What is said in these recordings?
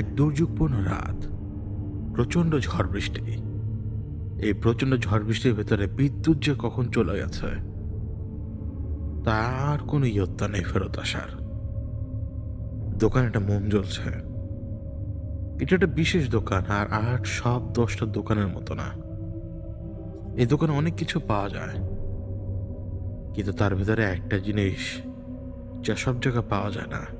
এক দুর্যোগপূর্ণ রাত। প্রচণ্ড ঝড় বৃষ্টি। এই প্রচণ্ড ঝড় বৃষ্টির ভেতরে বিদ্যুৎ যে কখন চলে গেছে, তার কোনো ইয়ত্তা নেই ফেরত আসার। দোকানে একটা মোম জ্বলছে। এটা একটা বিশেষ দোকান, আর আট, সব দশটা দোকানের মতো না। এই দোকানে অনেক কিছু পাওয়া যায়। কিন্তু তার ভিতরে একটা জিনিস যা সব জায়গায় পাওয়া যায় না।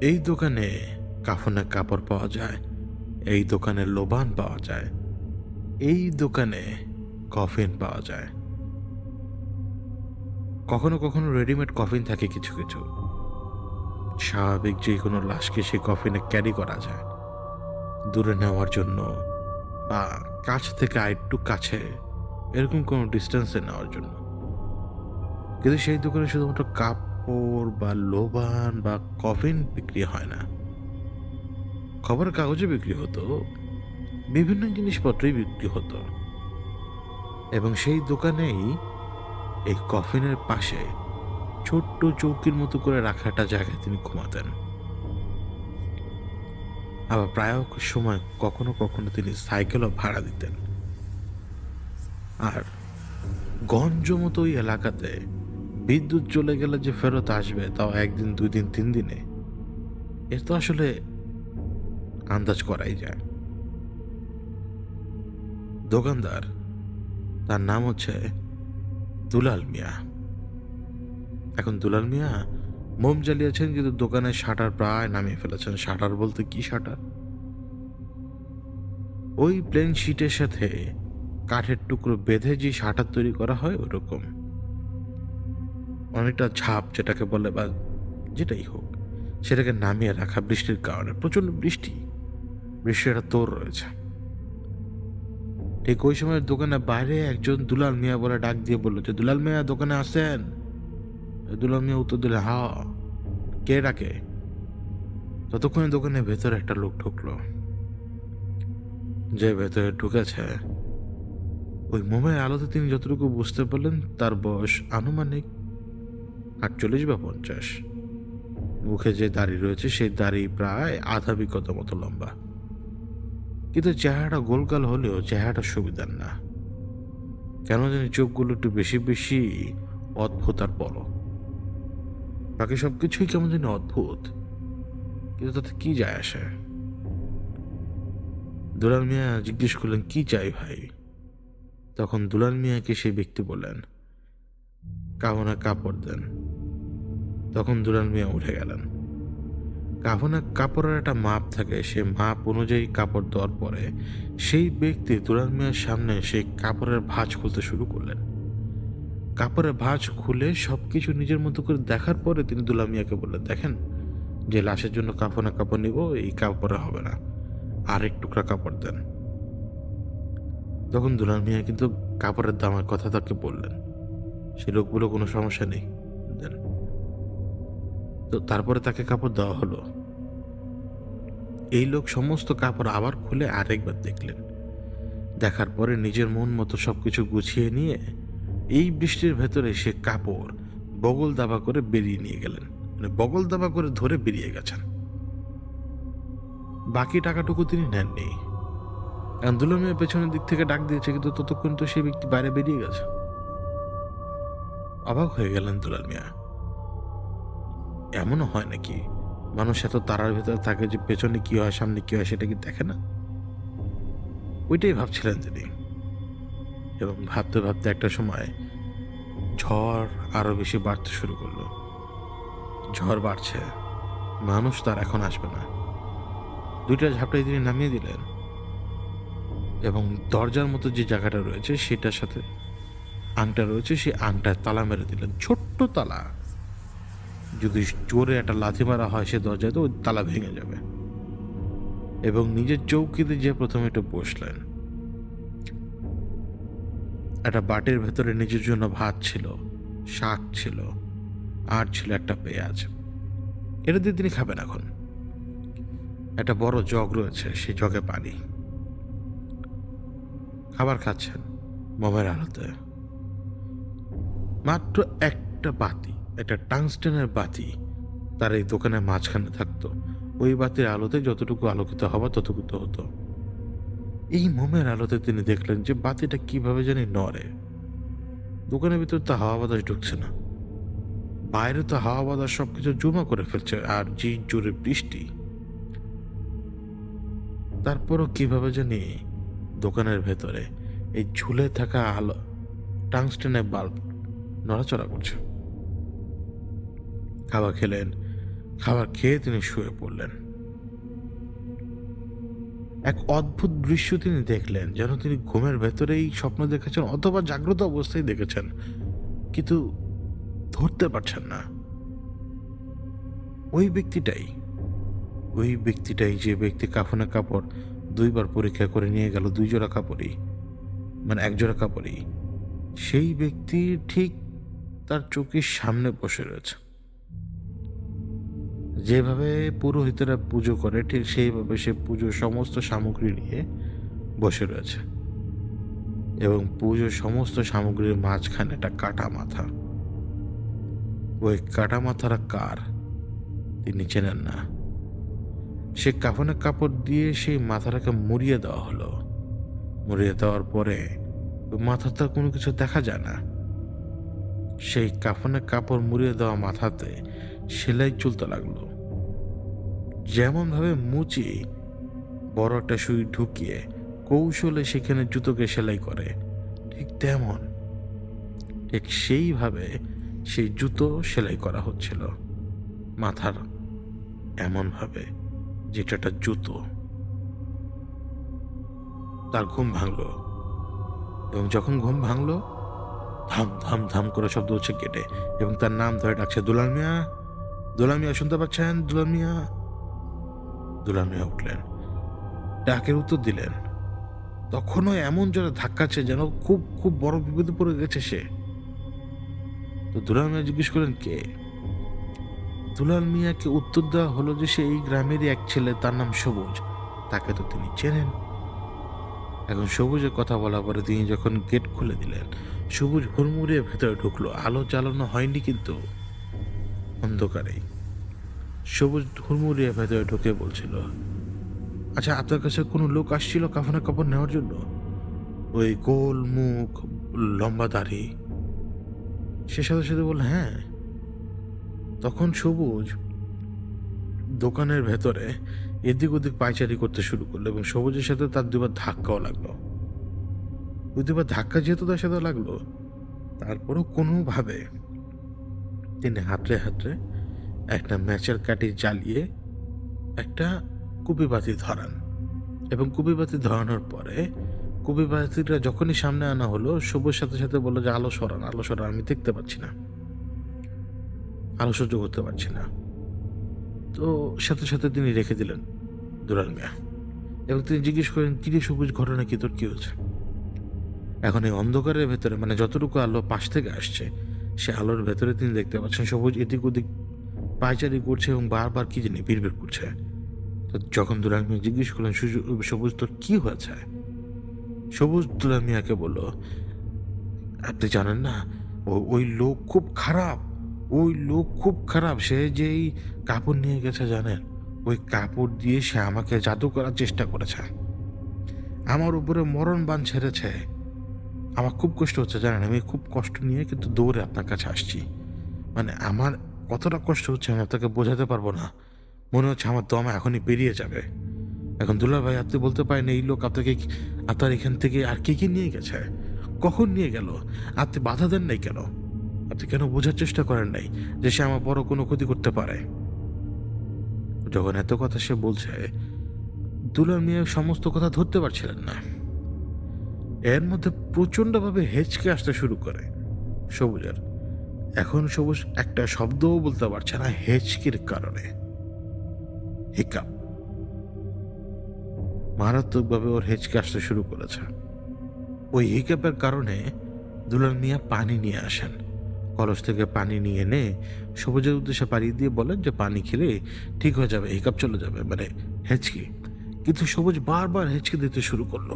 এই দোকানে কাফনের কাপড় পাওয়া যায়, এই দোকানে লোবান পাওয়া যায়, এই দোকানে কফিন পাওয়া যায়। কখনো কখনো রেডিমেড কফিন থাকে কিছু কিছু। স্বাভাবিক যে কোনো লাশকে সেই কফিনে ক্যারি করা যায়। দূরে নেওয়ার জন্য বা কাছ থেকে আরেকটু কাছে, এরকম কোনো ডিস্টেন্সে নেওয়ার জন্য। কিন্তু সেই দোকানে শুধুমাত্র কাপড় বা লোবান বা কফিন বিক্রি হয় না। খবরের কাগজে বিক্রি হতো, বিভিন্ন জিনিসপত্রই বিক্রি হতো। এবং সেই দোকানেই এই কফিনের পাশে ছোট্ট চৌকির মতো করে রাখা একটা জায়গায় তিনি ঘুমাতেন। আবার প্রায় সময় কখনো কখনো তিনি সাইকেলও ভাড়া দিতেন। আর গঞ্জ মতো ওই এলাকাতে বিদ্যুৎ চলে গেলে যে ফেরত আসবে, তাও একদিন দুই দিন তিন দিনে, এর তো আসলে আন্দাজ করাই যায়। দোকানদার, তার নাম হচ্ছে দুলাল মিয়া। এখন দুলাল মিয়া মোম জ্বালিয়েছেন, কিন্তু দোকানের শাটার প্রায় নামিয়ে ফেলেছেন। শাটার বলতে কি শাটার? ওই প্লেন শিটের সাথে কাঠের টুকরো বেঁধে যে শাটার তৈরি করা হয়, ওরকম। অনেকটা ঝাপ যেটাকে বলে বা যেটাই হোক, সেটাকে নামিয়ে রাখা বৃষ্টির কারণে। প্রচণ্ড বৃষ্টি। বৃষ্টির একটা তোর রয়েছে। ঠিক ওই সময় দোকানের বাইরে একজন দুলাল মিয়া বলে ডাক দিয়ে বলল, যে দুলাল মিয়া দোকানে আসেন দুলাল মিয়া উত্তর দিলে, হা, কে ডাকে? ততক্ষণে দোকানের ভেতরে একটা লোক ঢুকলো। যে ভেতরে ঢুকেছে, ওই মোমের আলোতে তিনি যতটুকু বুঝতে পারলেন, তার বয়স আনুমানিক আটচল্লিশ বা পঞ্চাশ। মুখে যে দাড়ি রয়েছে, সেই দাড়ি প্রায় আধা বিগত মতো লম্বা। কিন্তু চেহারাটা গোলগাল হলেও চেহারাটা সুবিধার না। কেন জানি চোখগুলো একটু বেশি বেশি অদ্ভুত আর বড়। বাকি সব কিছুই কেমন জানি অদ্ভুত। কিন্তু তাতে কি যায় আসে? দুলাল মিয়া জিজ্ঞেস করলেন, কি চাই ভাই? তখন দুলাল মিয়াকে সেই ব্যক্তি বললেন, কামনা কাপড় দেন। তখন দুলাল মিয়া উঠে গেলেন। কাফনে কাপড়ের একটা মাপ থাকে, সে মাপ অনুযায়ী কাপড় দেওয়ার পরে সেই ব্যক্তি দুলাল মিয়ার সামনে সেই কাপড়ের ভাঁজ খুলতে শুরু করলেন। কাপড়ের ভাঁজ খুলে সব কিছু নিজের মতো করে দেখার পরে তিনি দুলাল মিয়াকে বললেন, দেখেন, যে লাশের জন্য কাফনে কাপড় নিব, এই কাপড়ে হবে না। আর এক টুকরা কাপড় দেন। তখন দুলাল মিয়া কিন্তু কাপড়ের দামের কথা তাকে বললেন। সে লোকগুলো কোনো সমস্যা নেই। তো তারপরে তাকে কাপড় দেওয়া হলো। এই লোক সমস্ত কাপড় আবার খুলে আরেকবার দেখলেন। দেখার পরে নিজের মন মতো সবকিছু গুছিয়ে নিয়ে এই বৃষ্টির ভেতরে সে কাপড় বগল দাবা করে বেরিয়ে নিয়ে গেলেন। মানে বগল দাবা করে ধরে বেরিয়ে গেছেন। বাকি টাকাটুকু তিনি নেননি। আন্দোলনের পেছনের দিক থেকে ডাক দিয়েছে, কিন্তু ততক্ষণ তো সেই ব্যক্তি বাইরে বেরিয়ে গেছে। অবাক হয়ে গেলেন দুলাল মিয়া। এমনও হয় নাকি? মানুষ এত তারার ভেতরে থাকে যে পেছনে কি হয়, সামনে কি হয় সেটা কি দেখে না? ওইটাই ভাবছিলেন তিনি। এবং ভাবতে ভাবতে একটা সময় ঝড় আরও বেশি বাড়তে শুরু করল। ঝড় বাড়ছে, মানুষ তার এখন আসবে না। দুইটা ঝাপটাই তিনি নামিয়ে দিলেন। এবং দরজার মতো যে জায়গাটা রয়েছে, সেটার সাথে আংটা রয়েছে, সেই আংটায় তালা মেরে দিলেন। ছোট্ট তালা। যদি জোরে একটা লাথি মারা হয় সে দরজায়, তো তালা ভেঙে যাবে। এবং নিজের চৌকিতে যে প্রথমে একটু বসলেন। একটা বাটির ভেতরে নিজের জন্য ভাত ছিল, শাক ছিল, আর ছিল একটা পেঁয়াজ। এটা দিয়ে তিনি খাবেন এখন। একটা বড় জগ রয়েছে সেই জগে পানি। খাবার খাচ্ছেন মোমের আলোতে। মাত্র একটা বাতি। একটা টাংস্টেনের বাতি তার এই দোকানের মাঝখানে থাকতো। ওই বাতির আলোতে যতটুকু আলোকিত হওয়া ততটুকু হতো। এই মোমের আলোতে তিনি দেখলেন যে বাতিটা কীভাবে জানি নড়ে। দোকানের ভিতর তো হাওয়া বাতাস ঢুকছে না। বাইরে তো হাওয়া বাতাস সবকিছু জমা করে ফেলছে আর যে জোরে বৃষ্টি। তারপরও কীভাবে জানি দোকানের ভেতরে এই ঝুলে থাকা আলো, টাংস্টেনের বাল্ব নড়াচড়া করছে। খাবার খেলেন। খাবার খেয়ে তিনি শুয়ে পড়লেন। এক অদ্ভুত দৃশ্য তিনি দেখলেন, যেন তিনি ঘুমের ভেতরেই স্বপ্ন দেখেছেন অথবা জাগ্রত অবস্থায় দেখেছেন, কিন্তু ধরতে পারছেন না। ওই ব্যক্তিটাই ওই ব্যক্তিটাই যে ব্যক্তি কাফনে কাপড় দুইবার পরীক্ষা করে নিয়ে গেল দুই জোড়া কাপড়ই মানে এক জোড়া কাপড়ই, সেই ব্যক্তি ঠিক তার চোখের সামনে বসে রয়েছে। যেভাবে পুরোহিতরা পুজো করে, ঠিক সেইভাবে সে পুজোর সমস্ত সামগ্রী নিয়ে বসে রয়েছে। এবং পুজোর সমস্ত সামগ্রীর মাঝখানে একটা কাটা মাথা। ওই কাটা মাথারা কার? তিনি চেনেন না। সে কাফনের কাপড় দিয়ে সেই মাথাটাকে মুড়িয়ে দেওয়া হলো। মুড়িয়ে দেওয়ার পরে ওই মাথাতে কোনো কিছু দেখা যায় না। সেই কাফনের কাপড় মুড়িয়ে দেওয়া মাথাতে সেলাই চলতে লাগল। যেমনভাবে মুচি বড় একটা সুই ঢুকিয়ে কৌশলে সেখানে জুতোকে সেলাই করে, ঠিক তেমন। ঠিক সেইভাবে সেই জুতো সেলাই করা হচ্ছিল। মাথার এমনভাবে, যেটা একটা জুতো। তার ঘুম ভাঙলো এবং যখন ঘুম ভাঙলো, ধাম ধাম ধাম করে শব্দ হচ্ছে কেটে এবং তার নাম ধরে ডাকছে, দুলাল মিয়া! দুলাল মিয়া, শুনতে পাচ্ছেন? দুলাল মিয়া! দুলাল মিয়া উঠলেন। ডাকের উত্তর দিলেন, তখনও এমন জোরে ধাক্কাচ্ছে যেন খুব খুব বড় বিপদে পড়ে গেছে সে। তো দুলাল মিয়া জিজ্ঞেস করলেন, কে? দুলাল মিয়াকে উত্তর দেওয়া হলো যে সে এই গ্রামেরই এক ছেলে, তার নাম সবুজ। তাকে তো তিনি চেনেন। এখন সবুজের কথা বলা পরে তিনি যখন গেট খুলে দিলেন, সবুজ হুড়মুড়িয়ে ভেতরে ঢুকলো। আলো জ্বালানো হয়নি কিন্তু অন্ধকারেই। সবুজ হুড়মুড়িয়ে ভেতরে ঢুকে বলছিল আচ্ছা আপনার কাছে কোনো লোক আসছিল কাফনের কাপড় নেওয়ার জন্য? ওই গোল মুখ, লম্বা দাড়ি। সে সাথে সাথে বলল হ্যাঁ। তখন সবুজ দোকানের ভেতরে এদিক ওদিক পায়চারি করতে শুরু করল এবং সবুজের সাথে তার দুবার ধাক্কাও লাগল। ওই দুবার ধাক্কা যেহেতু তার সাথে লাগল, তারপরও কোনোভাবে তিনি হাতড়ে হাতড়ে একটা ম্যাচের কাঠি জ্বালিয়ে একটা কুপিবাতি ধরান। এবং কুপিবাতি ধরানোর পরে কুপিবাতিটা যখনই সামনে আনা হলো সবুজ সাথে সাথে বলল যে, আলো সরান আলো সরান, আমি দেখতে পাচ্ছি না। আলো সহ্য করতে পারছি না। তো সাথে সাথে তিনি রেখে দিলেন দুলাল মিয়া। এবং তিনি জিজ্ঞেস করেন কিরে সবুজ, ঘটনা কি? তোর কী হয়েছে? এখন এই অন্ধকারের ভেতরে মানে যতটুকু আলো পাশ থেকে আসছে, সে আলোর ভেতরে তিনি দেখতে পাচ্ছেন সবুজ এদিক ওদিক পায়চারি করছে এবং বারবার কি জানি বিড়বিড় করছে। তো যখন দুলাল জিজ্ঞেস করলেন সবুজ তোর কি হয়েছে? সবুজ দুলাল মিয়াকে বলল, আপনি জানেন না ওই লোক খুব খারাপ, ওই লোক খুব খারাপ, সে যেই কাপড় নিয়ে গেছে জানেন, ওই কাপড় দিয়ে সে আমাকে জাদু করার চেষ্টা করেছে। আমার উপরে মরণ বান ছেড়েছে। আমার খুব কষ্ট হচ্ছে জানেন, আমি খুব কষ্ট নিয়ে কিন্তু দৌড়ে আপনার কাছে আসছি। মানে আমার কতটা কষ্ট হচ্ছে আমি আপনাকে বোঝাতে পারব না। মনে হচ্ছে আমার দম এখনই বেরিয়ে যাবে। এখন দুলা ভাই, আপনি বলতে পারেন এই লোক আপনাকে আপনার এখান থেকে আর কি কি নিয়ে গেছে? কখন নিয়ে গেল? আপনি বাধা দেন নাই কেন? আপনি কেন বোঝার চেষ্টা করেন নাই যে সে আমার বড় কোনো ক্ষতি করতে পারে? যখন এত কথা সে বলছে, দুলাল মিয়া সমস্ত কথা ধরতে পারছিলেন না। এর মধ্যে প্রচণ্ডভাবে হেঁচকে আসতে শুরু করে। সবুজের এখন সবুজ একটা শব্দও বলতে পারছে না হেঁচকির কারণে। হিকাপ মারাত্মকভাবে ওর হেঁচকে আসতে শুরু করেছে। ওই হিকাপের কারণে দুলাল মিয়া পানি নিয়ে আসেন। কলস থেকে পানি নিয়ে এনে সবুজের উদ্দেশ্যে পাড়িয়ে দিয়ে বলেন যে পানি খেলে ঠিক হয়ে যাবে হিকাপ চলে যাবে মানে হেঁচকি। কিন্তু সবুজ বারবার হেঁচকি দিতে শুরু করল।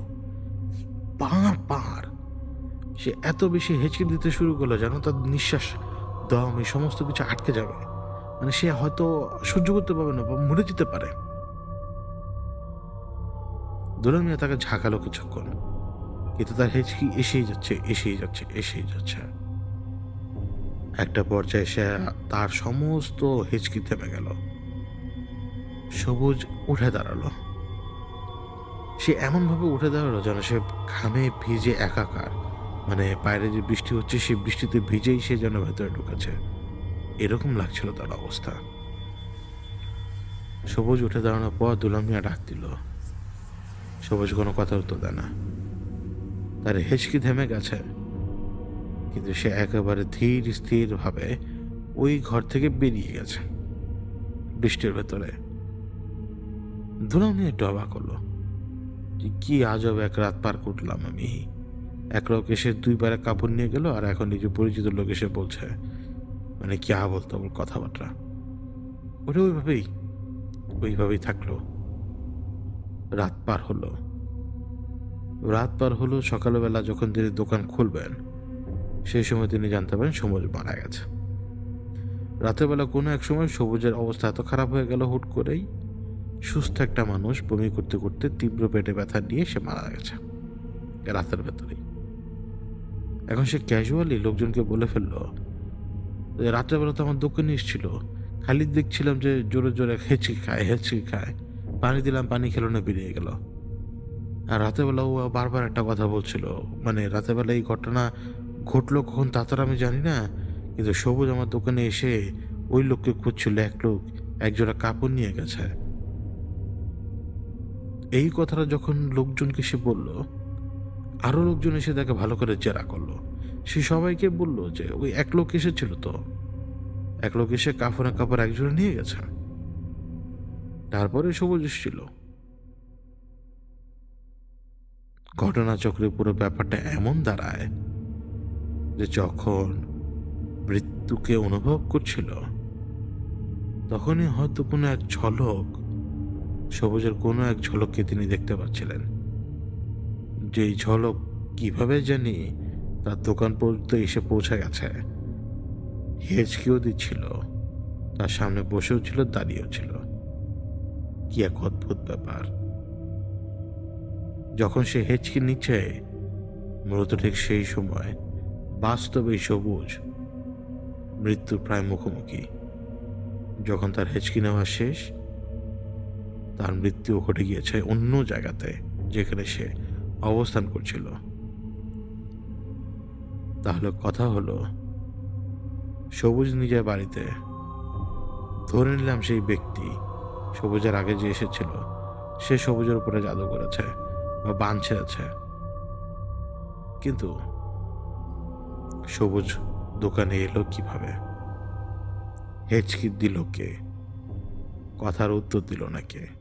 বারবার। সে এত বেশি হেঁচকি দিতে শুরু করল যেন তার নিঃশ্বাস দম, এই সমস্ত কিছু আটকে যাবে। মানে সে হয়তো সহ্য করতে পারবে না বা মরে যেতে পারে। দুলাল মিয়া তাকে ঝাঁকালো কিছুক্ষণ। কিন্তু তার হেঁচকি এসেই যাচ্ছে এসেই যাচ্ছে এসেই যাচ্ছে। একটা পর্যায়ে সে তার সমস্ত হেঁচকি থেমে গেল। সবুজ উঠে দাঁড়াল। সে এমনভাবে উঠে দাঁড়াল যেন সে ঘামে ভিজে একাকার। মানে বাইরে যে বৃষ্টি হচ্ছে, সেই বৃষ্টিতে ভিজেই সে যেন ভেতরে ঢুকেছে। এরকম লাগছিল তার অবস্থা। সবুজ উঠে দাঁড়ানোর পর দুলাম মিয়া ডাক দিল। সবুজ কোনো কথা উত্তর দেয় না। তার হেঁচকি থেমে গেছে। কিন্তু সে একেবারে ধীর স্থির ভাবে ওই ঘর থেকে বেরিয়ে গেছে, বৃষ্টির ভেতরে। দুলাম মিয়া একটু অবাক হলো কি আজব এক রাত পার করলাম আমি। এক লোক এসে দুইবার কাপড় নিয়ে গেল আর এখন নিজের পরিচিত লোক এসে বলছে মানে কি আবল তাবল কথাবার্তা? ওটা ওইভাবেই ওইভাবেই থাকল। রাত পার হলো। রাত পার হলো সকালবেলা যখন তিনি দোকান খুলবেন, সেই সময় তিনি জানতে পারেন সবুজ মারা গেছে। রাতের বেলা কোনো এক সময় সবুজের অবস্থা এত খারাপ হয়ে গেল হুট করেই। সুস্থ একটা মানুষ বমি করতে করতে তীব্র পেটে ব্যথা নিয়ে সে মারা গেছে, রাতের ভেতরেই। এখন সে ক্যাজুয়ালি লোকজনকে বলে ফেলল, রাত্রেবেলা তো আমার দোকানে এসেছিল। খালি দেখছিলাম যে জোরে জোরে হেঁচকি খায় হেঁচকি খায়। পানি দিলাম, পানি খেলো না, বেরিয়ে গেল। আর রাতের বেলা ও বারবার একটা কথা বলছিল মানে রাতের বেলা এই ঘটনা ঘটলো কখন তা তো আমি জানি না, কিন্তু সবুজ আমার দোকানে এসে ওই লোককে খুঁজছিল, এক লোক একজোড়া কাপড় নিয়ে গেছে। এই কথাটা যখন লোকজনকে সে বলল আরও লোকজন এসে তাকে ভালো করে জেরা করল। সে সবাইকে বলল যে, ওই এক লোক এসেছিল তো। এক লোক এসে কাপড়ে কাপড় একজনে নিয়ে গেছে। তারপরে সবুজ এসেছিল। ঘটনাচক্রে পুরো ব্যাপারটা এমন দাঁড়ায় যে যখন মৃত্যুকে অনুভব করছিল, তখনই হয়তো কোনো এক ঝলক, সবুজের কোনো এক ঝলককে তিনি দেখতে পাচ্ছিলেন। যেই ঝলক কীভাবে জানি তার দোকান পর্যন্ত এসে পৌঁছে গেছে। হেঁচকিও দিচ্ছিল, তার সামনে বসেও ছিল, দাঁড়িয়েও ছিল। কি এক অদ্ভুত ব্যাপার। যখন সে হেঁচকি নিচ্ছে মূলত ঠিক সেই সময়, বাস্তবে সবুজ, মৃত্যুর প্রায় মুখোমুখি। যখন তার হেঁচকি নেওয়া শেষ, তার মৃত্যু ঘটে গিয়েছে অন্য জায়গাতে, যেখানে সে অবস্থান করছিল। তাহলে কথা হলো, সবুজ নিজের বাড়িতে ধরে নিলাম সেই ব্যক্তি সবুজের আগে যে এসেছিল, সে সবুজের উপরে জাদু করেছে বা বান ছেড়েছে কিন্তু সবুজ দোকানে এলো কীভাবে? হেঁচকি দিল কে? কথার উত্তর দিল না কে?